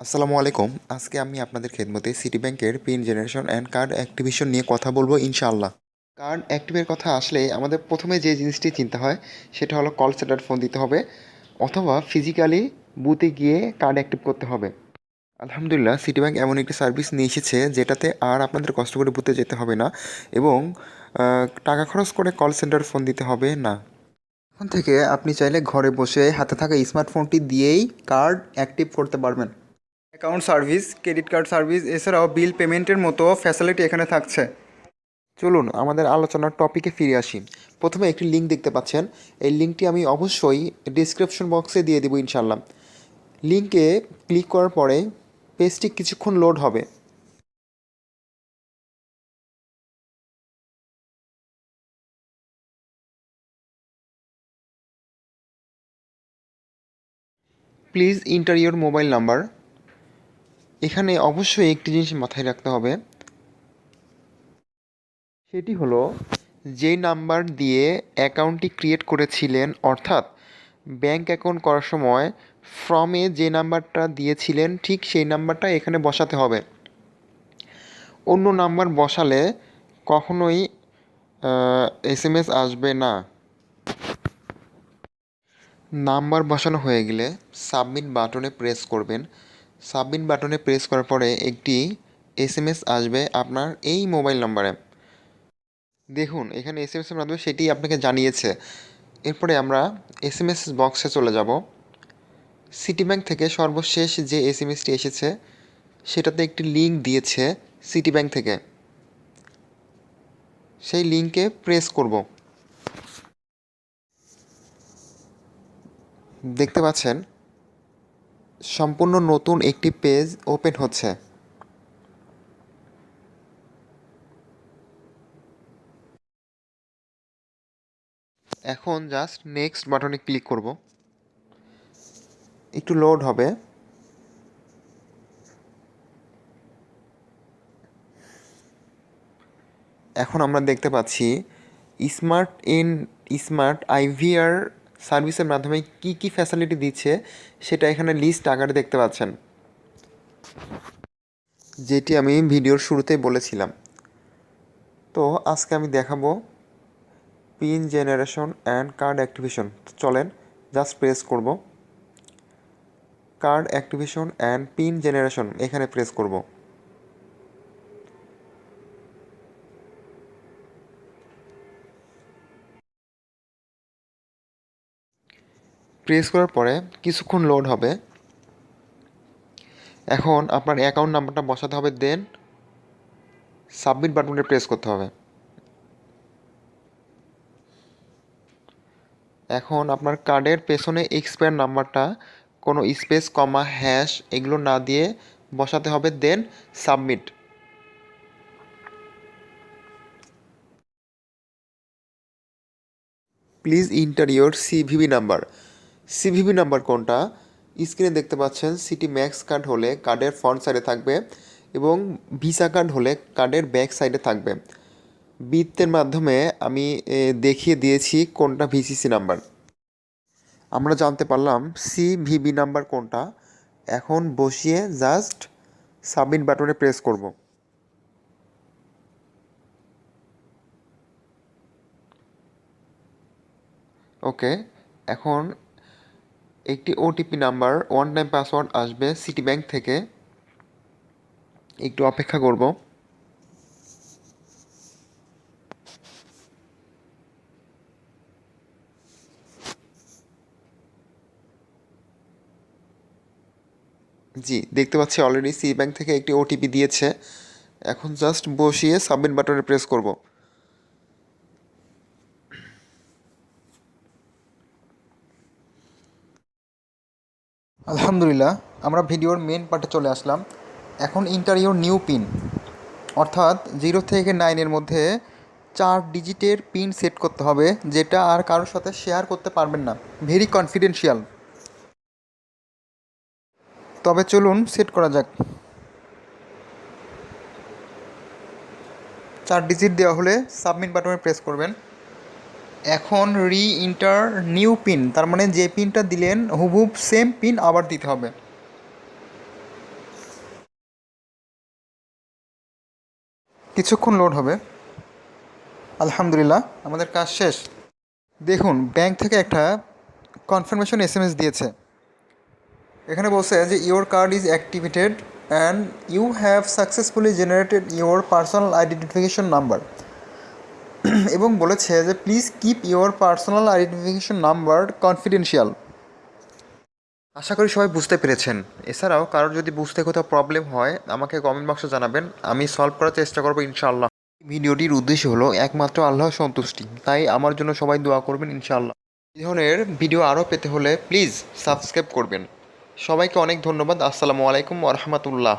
আসসালামু আলাইকুম। আজকে আমি আপনাদের খেদমতে সিটি ব্যাংকের PIN generation and card activation নিয়ে কথা বলব ইনশাআল্লাহ। কার্ড অ্যাক্টিভের কথা আসলে আমাদের প্রথমে যে জিনিসটি চিন্তা হয়, সেটা হলো কল সেন্টার ফোন দিতে হবে অথবা ফিজিক্যালি বুথে গিয়ে কার্ড অ্যাক্টিভ করতে হবে। আলহামদুলিল্লাহ সিটি ব্যাংক এমন একটি সার্ভিস নিয়ে এসেছে যেটাতে আর আপনাদের কষ্ট করে বুথে যেতে হবে না এবং টাকা খরচ করে কল সেন্টার ফোন দিতে হবে না। এখন থেকে আপনি চাইলে ঘরে বসে হাতে থাকা স্মার্টফোনটি দিয়েই কার্ড অ্যাক্টিভ করতে পারবেন। Account service, credit card service, এছাড়াও বিল পেমেন্টের মতো ফ্যাসিলিটি এখানে থাকছে। চলুন আমাদের আলোচনার টপিকে ফিরে আসি। প্রথমে একটি লিঙ্ক দেখতে পাচ্ছেন। এই লিঙ্কটি আমি অবশ্যই ডিসক্রিপশন বক্সে দিয়ে দেবো ইনশাল্লাহ লিঙ্কে ক্লিক করার পরে পেজটি কিছুক্ষণ লোড হবে। Please enter your mobile number এখানে অবশ্যই একটি জিনিস মাথায় রাখতে হবে। সেটি হলো যেই নাম্বার দিয়ে অ্যাকাউন্টটি ক্রিয়েট করেছিলেন, অর্থাৎ ব্যাংক অ্যাকাউন্ট করার সময় ফর্মে যে নাম্বারটা দিয়েছিলেন, ঠিক সেই নাম্বারটা এখানে বসাতে হবে। অন্য নাম্বার বসালে কখনোই এস এম এস আসবে না। নাম্বার বসানো হয়ে গেলে সাবমিট বাটনে প্রেস করবেন। সাবমিট বাটনে প্রেস করার পরে একটি এস এম এস আসবে আপনার এই মোবাইল নাম্বারে। দেখুন, এখানে এস এম এসের মাধ্যমে সেটি আপনাকে জানিয়েছে। এরপরে আমরা এস এম এস বক্সে চলে যাব। সিটি ব্যাংক থেকে সর্বশেষ যে এস এম এসটি এসেছে, সেটাতে একটি লিঙ্ক দিয়েছে সিটি ব্যাংক থেকে। সেই লিঙ্কে প্রেস করব। দেখতে পাচ্ছেন সম্পূর্ণ নতুন একটি পেজ ওপেন হচ্ছে। এখন জাস্ট নেক্সট বাটনে ক্লিক করব। একটু লোড হবে। এখন আমরা দেখতে পাচ্ছি স্মার্ট ইন স্মার্ট আইভিআর সার্ভিসের মাধ্যমে কি কি ফ্যাসিলিটি দিচ্ছে, সেটা এখানে লিস্ট আকারে দেখতে পাচ্ছেন। যেটি আমি ভিডিওর শুরুতেই বলেছিলাম। তো আজকে আমি দেখাবো PIN generation and card activation চলেন জাস্ট প্রেস করব। Card activation and PIN generation এখানে প্রেস করব। প্রেস করার পরে কিছুক্ষণ লোড হবে। এখন আপনার অ্যাকাউন্ট নাম্বারটা বসাতে হবে দেন সাবমিট বাটনে প্রেস করতে হবে। এখন আপনার কার্ডের পেছনে এক্সপায়ার নাম্বারটা কোনো স্পেস কমা হ্যাশ এগুলো না দিয়ে বসাতে হবে then submit please enter your CVV number CVV number কোনটা? স্ক্রিনে দেখতে পাচ্ছেন সিটি ম্যাক্স কার্ড হলে কার্ডের ফ্রন্ট সাইডে থাকবে এবং ভিসা কার্ড হলে কার্ডের ব্যাক সাইডে থাকবে। বৃত্তের মাধ্যমে আমি দেখিয়ে দিয়েছি কোনটা ভিসিসি নাম্বার আমরা জানতে পারলাম সিভিবি নাম্বার কোনটা। এখন বসিয়ে জাস্ট সাবমিট বাটনে প্রেস করব। ওকে এখন একটি OTP number one time password আসবে সিটি ব্যাংক থেকে। একটু অপেক্ষা করব। জি, দেখতে পাচ্ছি অলরেডি সি ব্যাংক থেকে একটি ওটিপি দিয়েছে। এখন জাস্ট বসিয়ে সাবমিট বাটনে প্রেস করব। আলহামদুলিল্লাহ, আমরা ভিডিওর মেন পার্টে চলে আসলাম। এখন ইন্টারভিউর নিউ পিন অর্থাৎ জিরো থেকে নাইনের মধ্যে চার ডিজিটের পিন সেট করতে হবে, যেটা আর কারোর সাথে শেয়ার করতে পারবেন না। ভেরি কনফিডেন্সিয়াল তবে চলুন সেট করা যাক। চার ডিজিট দেওয়া হলে সাবমিট বাটনে প্রেস করবেন। এখন রি ইন্টার নিউ পিন তার মানে যে পিনটা দিলেন হুবহুব সেম পিন আবার দিতে হবে। কিছুক্ষণ লোড হবে। আলহামদুলিল্লাহ, আমাদের কাজ শেষ। দেখুন ব্যাংক থেকে একটা কনফার্মেশন এস দিয়েছে। এখানে বলছে যে your card is activated and you have successfully generated your personal identification number এবং বলেছে যে please keep your personal identification number confidential আশা করি সবাই বুঝতে পেরেছেন। এছাড়াও কারোর যদি বুঝতে কোথাও প্রবলেম হয়, আমাকে কমেন্ট বক্সে জানাবেন। আমি সলভ করার চেষ্টা করব ইনশাআল্লাহ। ভিডিওটির উদ্দেশ্য হলো একমাত্র আল্লাহ সন্তুষ্টি। তাই আমার জন্য সবাই দোয়া করবেন ইনশাআল্লাহ। এই ধরনের ভিডিও আরও পেতে হলে প্লিজ সাবস্ক্রাইব করবেন। সবাইকে অনেক ধন্যবাদ। আসসালামু আলাইকুম ওরহমতুল্লাহ